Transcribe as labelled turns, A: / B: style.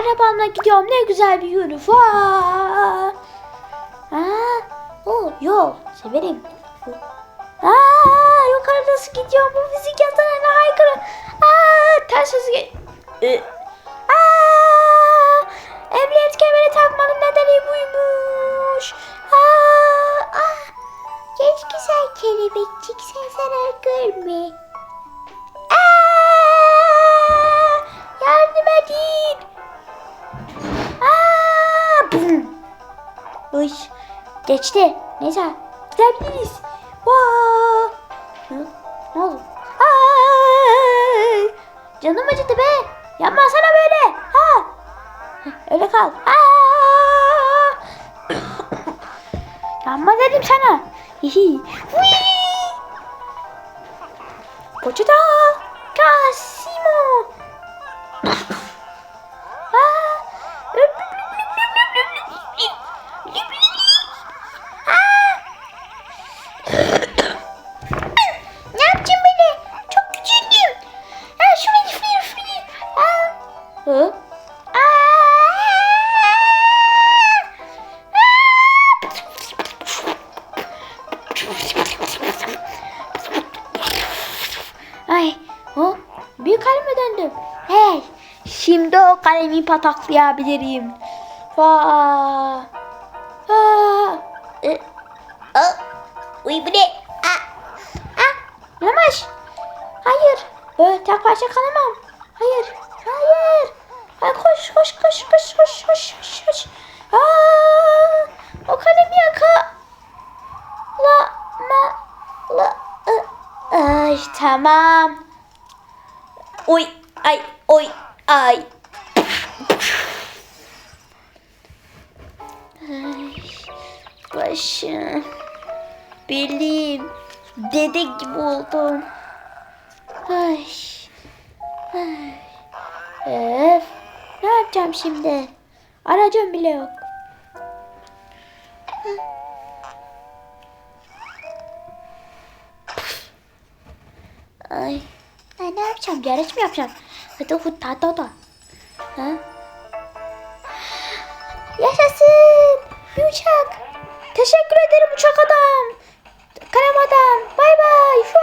A: Arabamla gidiyorum. Ne güzel bir. Vaa. Aa, o yol. Severim. Aa, yukarı nasıl gidiyorum? Bu fizik yasalarına aykırı. Aa, ters Ee, Aa, emniyet kemeri takmanın nedeni buymuş. Aa, ah, genç güzel kelebekçik sen zarar görme. Uy, geçti. Neyse, gidebiliriz. Vaa. Hı, Ne oldu? Ay, canım acıdı be. Yapmasana böyle. Ha. Öyle kal. Aa! Yanma dedim sana. Hihi. Hui. Poçeta. Casimo. Ay, o büyük kaleme döndüm. Hey, şimdi o kalemi pataklayabilirim. Vaa. Aa. E, uy bu ne? A, a, Yamaş. Hayır. Böyle tek parça kalamam. Hayır. Hayır. Koş koş koş koş koş koş koş. Aa, o kalemi yaka. La ma la ı. Ay tamam. Oy ay oy ay. Ay başım. Belim. Dede gibi oldum. Ay. Ay. Öf. Ne yapacağım şimdi? Aracım bile yok. Ay. Ay ne yapacağım? Yarış mı yapacağım? Hadi hut ta ta ta. Ha? Yaşasın. Uçak. Teşekkür ederim uçak adam. Kalem adam. Bay bay.